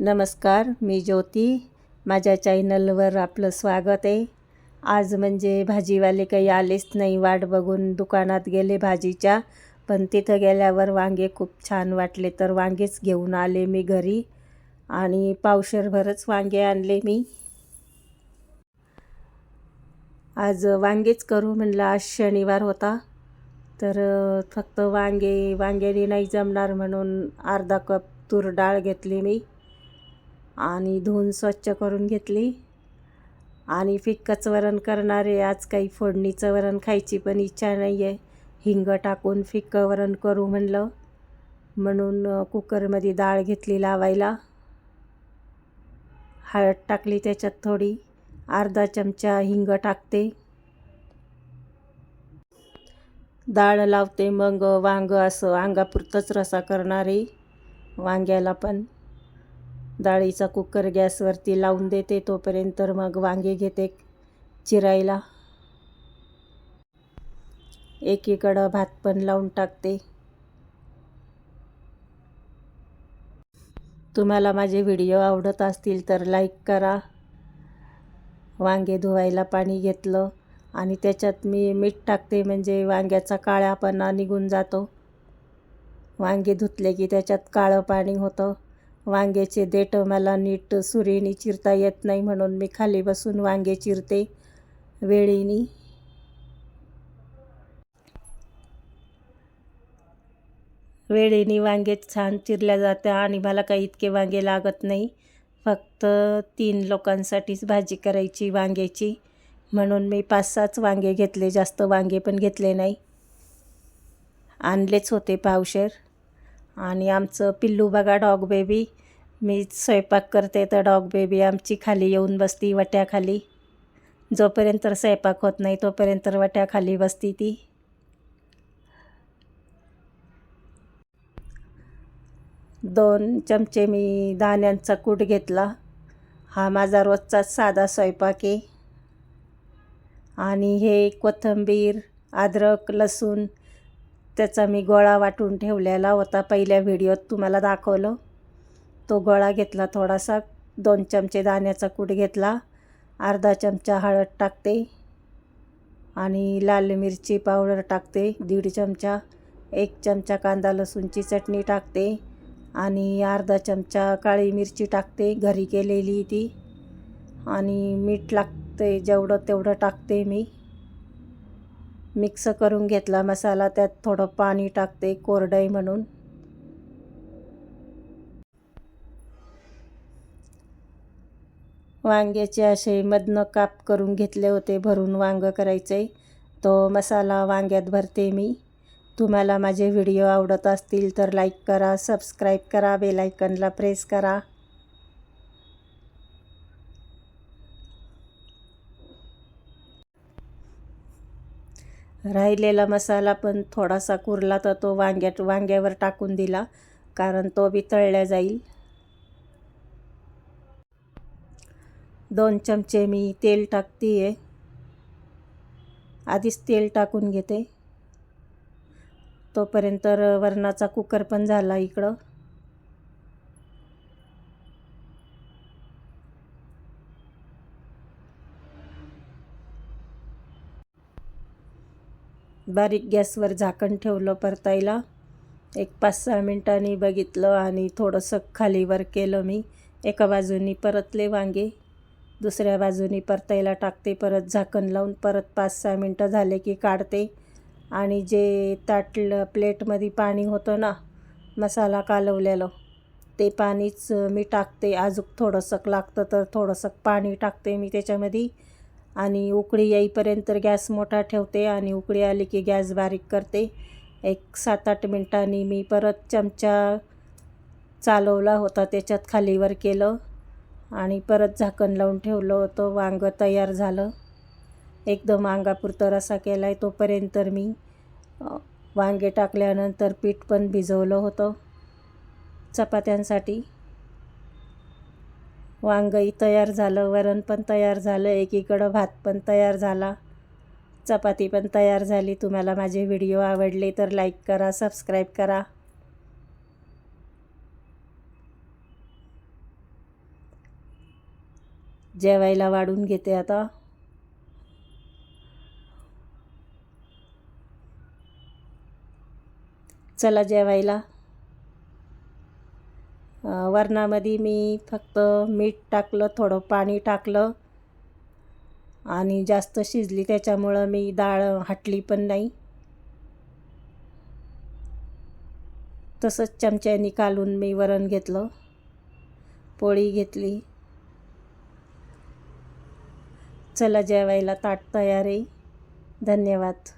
नमस्कार मी ज्योती. माझ्या चॅनलवर आपलं स्वागत आहे. आज म्हणजे भाजीवाले काही आलेच नाही वाट बघून दुकानात गेले भाजीच्या. पण तिथं गेल्यावर वांगे खूप छान वाटले तर वांगेच घेऊन आले मी घरी. आणि पावशरभरच वांगे आणले मी. आज वांगेच करू म्हणलं आज शनिवार होता. तर फक्त वांगे वांग्याने नाही जमणार म्हणून अर्धा कप तूर डाळ घेतली मी. आणि धुवून स्वच्छ करून घेतली. आणि फिक्कच वरण करणारे आज काही फोडणीचं वरण खायची पण इच्छा नाही आहे हिंग टाकून फिक्कं वरण करू म्हणलं. म्हणून कुकरमध्ये डाळ घेतली लावायला. हळद टाकली त्याच्यात थोडी. अर्धा चमचा हिंग टाकते. डाळ लावते मग वांग असं अंगापुरतंच रसा करणारे वांग्याला पण. डाळीचा कुकर गॅसवरती लावून देते तोपर्यंत मग वांगे घेते चिरायला. एकीकडं भात पण लावून टाकते. तुम्हाला माझे व्हिडिओ आवडत असतील तर लाईक करा. वांगे धुवायला पाणी घेतलं आणि त्याच्यात मी मीठ टाकते म्हणजे वांग्याचा काळापणा निघून जातो. वांगे धुतले की त्याच्यात काळं पाणी होतं. वांग्याचे देठ मला नीट सुरीने चिरता येत नाही म्हणून मी खाली बसून वांगे चिरते वेळीनी. वेळेने वांगे छान चिरल्या जात्या आणि मला काही इतके वांगे लागत नाही. फक्त तीन लोकांसाठीच भाजी करायची वांग्याची. म्हणून मी पाच सहाच वांगे घेतले जास्त वांगे पण घेतले नाही. आणलेच होते पावशेर. आणि आमचं पिल्लू बघा डॉग बेबी. मी स्वयंपाक करते तर डॉग बेबी आमची खाली येऊन बसती वट्याखाली. जोपर्यंत स्वयंपाक होत नाही तोपर्यंत वट्याखाली बसती ती. दोन चमचे मी दाण्यांचा कूट घेतला. हा माझा रोजचाच साधा स्वयंपाक आहे. आणि हे कोथिंबीर अद्रक लसूण त्याचा मी गोळा वाटून ठेवलेला होता. पहिल्या व्हिडिओत तुम्हाला दाखवलं. तो गोळा घेतला थोडासा. दोन चमचे दाण्याचा कूट घेतला. अर्धा चमचा हळद टाकते. आणि लाल मिरची पावडर टाकते. दीड चमचा. एक चमचा कांदा लसूणची चटणी टाकते. आणि अर्धा चमचा काळी मिरची टाकते. घरी केलेली ती. आणि मीठ लागते जेवढं तेवढं टाकते मी. मिक्स करून घेतला मसाला त्यात थोडं पाणी टाकते कोरडई म्हणून. वांग्याचे असे मधनं काप करून घेतले होते भरून वांगं करायचे. तो मसाला वांग्यात भरते मी. तुम्हाला माझे व्हिडिओ आवडत असतील तर लाईक करा सबस्क्राईब करा बेलायकनला प्रेस करा. राहिलेला मसाला पण थोडासा कुरला तर तो वांग्यात वांग्यावर टाकून दिला कारण तो बी तळल्या जाईल. दोन चमचे मी तेल टाकते आहे आधीच तेल टाकून घेते. तोपर्यंत वरणाचा कुकर पण झाला इकडं. बारीक गॅसवर झाकण ठेवलं परतायला. एक पाच सहा मिनटांनी बघितलं आणि थोडंसं खालीवर केलं मी. एका बाजूनी परतले वांगे दुसऱ्या बाजूनी परतायला टाकते परत झाकण लावून परत पाच सहा मिनटं झाले की काढते. आणि जे ताटलं प्लेटमध्ये पाणी होतं ना मसाला कालवलेलं ते पाणीच मी टाकते. अजून थोडंसं लागतं तर थोडंसं पाणी टाकते मी त्याच्यामध्ये. आणि उकळी येईपर्यंत गॅस मोठा ठेवते आणि उकळी आली की गॅस बारीक करते. एक सात आठ मिनटांनी मी परत चमचा चालवला होता त्याच्यात खालीवर केलं आणि परत झाकण लावून ठेवलं. होतं वांगं तयार झालं. एकदम अंगापुरतं रसा केला आहे तोपर्यंत मी वांगे टाकल्यानंतर पीठ पण भिजवलं होतं. चपात्यांसाठी वांगही तयार झालं वरण पण तयार झालं एकीकडं भात पण तयार झाला. चपाती पण तयार झाली. तुम्हाला माझे व्हिडिओ आवडले तर लाईक करा सबस्क्राईब करा. जेवायला वाढून घेते आता. चला जेवायला. वरणामध्ये मी फक्त मीठ टाकलं थोडं पाणी टाकलं आणि जास्त शिजली. त्याच्यामुळं मी डाळ हटली पण नाही. तसंच चमच्यानी कालून मी वरण घेतलं पोळी घेतली. चला जेवायला ताट तयार आहे. धन्यवाद.